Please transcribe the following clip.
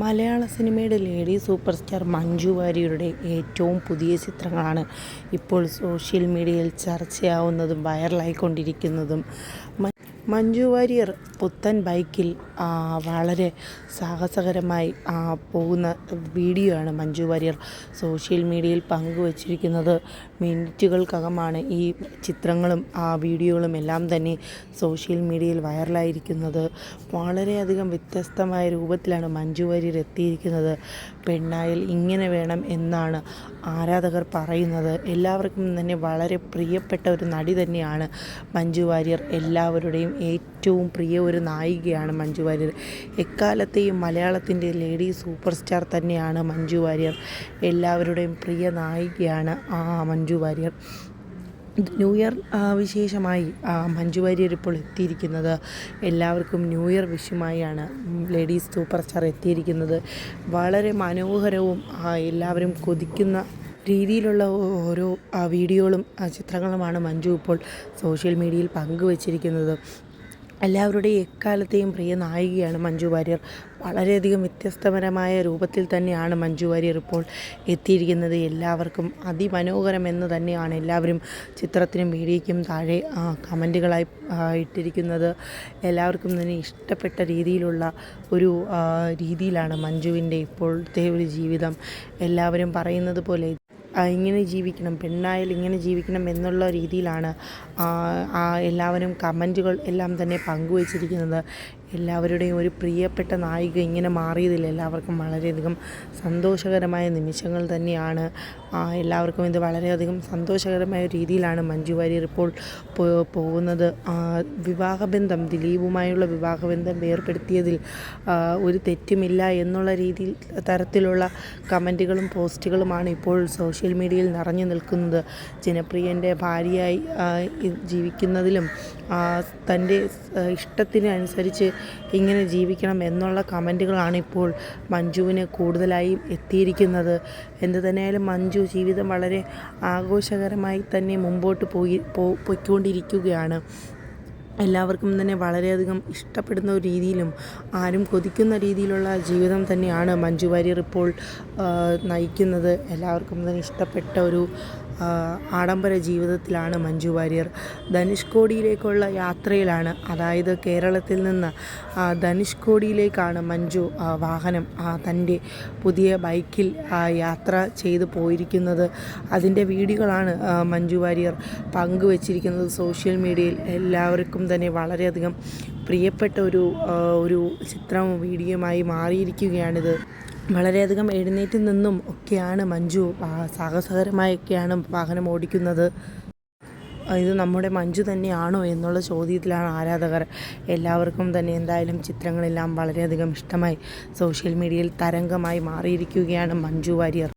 മലയാള സിനിമയുടെ lady super star Manju വാര്യരുടെ ഏറ്റവും പുതിയ ചിത്രങ്ങളാണ് ഇപ്പോൾ സോഷ്യൽ മീഡിയയിൽ ചർച്ചയാവുന്നതും വൈറലായിക്കൊണ്ടിരിക്കുന്നതും. മഞ്ജു വാര്യർ പുത്തൻ ബൈക്കിൽ വളരെ സാഹസകരമായി പോകുന്ന വീഡിയോ ആണ് മഞ്ജു വാര്യർ സോഷ്യൽ മീഡിയയിൽ പങ്കുവച്ചിരിക്കുന്നത്. മിനിറ്റുകൾക്കകമാണ് ഈ ചിത്രങ്ങളും ആ വീഡിയോകളും എല്ലാം തന്നെ സോഷ്യൽ മീഡിയയിൽ വൈറലായിരിക്കുന്നത്. വളരെയധികം വ്യത്യസ്തമായ രൂപത്തിലാണ് മഞ്ജു വാര്യർ എത്തിയിരിക്കുന്നത്. പെണ്ണായിൽ ഇങ്ങനെ വേണം എന്നാണ് ആരാധകർ പറയുന്നത്. എല്ലാവർക്കും തന്നെ വളരെ പ്രിയപ്പെട്ട ഒരു നടി തന്നെയാണ് മഞ്ജു വാര്യർ. എല്ലാവരുടെയും ഏറ്റവും പ്രിയ ഒരു നായികയാണ് മഞ്ജു വാര്യർ. എക്കാലത്തെയും മലയാളത്തിന്റെ ലേഡി സൂപ്പർ സ്റ്റാർ തന്നെയാണ് മഞ്ജു വാര്യർ. എല്ലാവരുടെയും പ്രിയ നായികയാണ് ആ മഞ്ജു വാര്യർ. ന്യൂ ഇയർ വിശേഷമായി മഞ്ജു വാര്യർ ഇപ്പോൾ എത്തിയിരിക്കുന്നത്. എല്ലാവർക്കും ന്യൂ ഇയർ വിഷുമായാണ് ലേഡീസ് സൂപ്പർ സ്റ്റാർ എത്തിയിരിക്കുന്നത്. വളരെ മനോഹരവും എല്ലാവരും കൊതിക്കുന്ന രീതിയിലുള്ള ഓരോ വീഡിയോകളും ചിത്രങ്ങളുമാണ് മഞ്ജു ഇപ്പോൾ സോഷ്യൽ മീഡിയയിൽ പങ്കുവച്ചിരിക്കുന്നത്. എല്ലാവരുടെയും എക്കാലത്തെയും പ്രിയ നായികയാണ് മഞ്ജു വാര്യർ. വളരെയധികം വ്യത്യസ്തപരമായ രൂപത്തിൽ തന്നെയാണ് മഞ്ജു വാര്യർ ഇപ്പോൾ എത്തിയിരിക്കുന്നത്. എല്ലാവർക്കും അതിമനോഹരം എന്ന് തന്നെയാണ് എല്ലാവരും ചിത്രത്തിനും വീഡിയോയ്ക്കും താഴെ കമന്റുകളായി ഇട്ടിരിക്കുന്നത്. എല്ലാവർക്കും തന്നെ ഇഷ്ടപ്പെട്ട രീതിയിലുള്ള ഒരു രീതിയിലാണ് മഞ്ജുവിന്റെ ഇപ്പോഴത്തെ ഒരു ജീവിതം. എല്ലാവരും പറയുന്നത് പോലെ ഇങ്ങനെ ജീവിക്കണം പെണ്ണായാൽ ഇങ്ങനെ ജീവിക്കണം എന്നുള്ള രീതിയിലാണ് എല്ലാവരും കമന്റുകൾ എല്ലാം തന്നെ പങ്കുവച്ചിരിക്കുന്നത്. എല്ലാവരുടെയും ഒരു പ്രിയപ്പെട്ട നായിക ഇങ്ങനെ മാറിയതിൽ എല്ലാവർക്കും വളരെയധികം സന്തോഷകരമായ നിമിഷങ്ങൾ തന്നെയാണ്. എല്ലാവർക്കും ഇത് വളരെയധികം സന്തോഷകരമായ രീതിയിലാണ് മഞ്ജു വാര്യർ ഇപ്പോൾ പോകുന്നത്. വിവാഹബന്ധം ദിലീപുമായുള്ള വിവാഹബന്ധം വേർപ്പെടുത്തിയതിൽ ഒരു തെറ്റുമില്ല എന്നുള്ള രീതിയിൽ തരത്തിലുള്ള കമന്റുകളും പോസ്റ്റുകളുമാണ് ഇപ്പോൾ സോഷ്യൽ മീഡിയയിൽ നിറഞ്ഞു നിൽക്കുന്നത് ജനപ്രിയന്റെ ഭാര്യയായി ജീവിക്കുന്നതിലും തന്റെ ഇഷ്ടത്തിനനുസരിച്ച് ഇങ്ങനെ ജീവിക്കണം എന്നുള്ള കമന്റുകളാണ് ഇപ്പോൾ മഞ്ജുവിന് കൂടുതലായും എത്തിയിരിക്കുന്നത്. എന്ത് തന്നെയായാലും മഞ്ജു ജീവിതം വളരെ ആഘോഷകരമായി തന്നെ മുമ്പോട്ട് പോയി പോയിക്കൊണ്ടിരിക്കുകയാണ്. എല്ലാവർക്കും തന്നെ വളരെയധികം ഇഷ്ടപ്പെടുന്ന ഒരു രീതിയിലും ആരും കൊതിക്കുന്ന രീതിയിലുള്ള ജീവിതം തന്നെയാണ് മഞ്ജു വാര്യർ ഇപ്പോൾ നയിക്കുന്നത്. എല്ലാവർക്കും തന്നെ ഇഷ്ടപ്പെട്ട ഒരു ആഡംബര ജീവിതത്തിലാണ് മഞ്ജു വാര്യർ ധനുഷ്കോടിയിലേക്കുള്ള യാത്രയിലാണ്. അതായത് കേരളത്തിൽ നിന്ന് ധനുഷ്കോടിയിലേക്കാണ് മഞ്ജു വാഹനം തന്റെ പുതിയ ബൈക്കിൽ യാത്ര ചെയ്തു പോയിരിക്കുന്നത്. അതിന്റെ വീഡിയോകളാണ് മഞ്ജു വാര്യർ പങ്കുവച്ചിരിക്കുന്നത് സോഷ്യൽ മീഡിയയിൽ. എല്ലാവർക്കും തന്നെ വളരെയധികം പ്രിയപ്പെട്ട ഒരു ഒരു ചിത്രവും വീഡിയോയുമായി മാറിയിരിക്കുകയാണിത്. വളരെയധികം എഴുന്നേറ്റ് നിന്നും ഒക്കെയാണ് മഞ്ജു സാഹസകരമായൊക്കെയാണ് വാഹനം ഓടിക്കുന്നത്. ഇത് നമ്മുടെ മഞ്ജു തന്നെയാണോ എന്നുള്ള ചോദ്യത്തിലാണ് ആരാധകർ എല്ലാവർക്കും തന്നെ എന്തായാലും ചിത്രങ്ങളെല്ലാം വളരെയധികം ഇഷ്ടമായി. സോഷ്യൽ മീഡിയയിൽ തരംഗമായി മാറിയിരിക്കുകയാണ് മഞ്ജു വാര്യർ.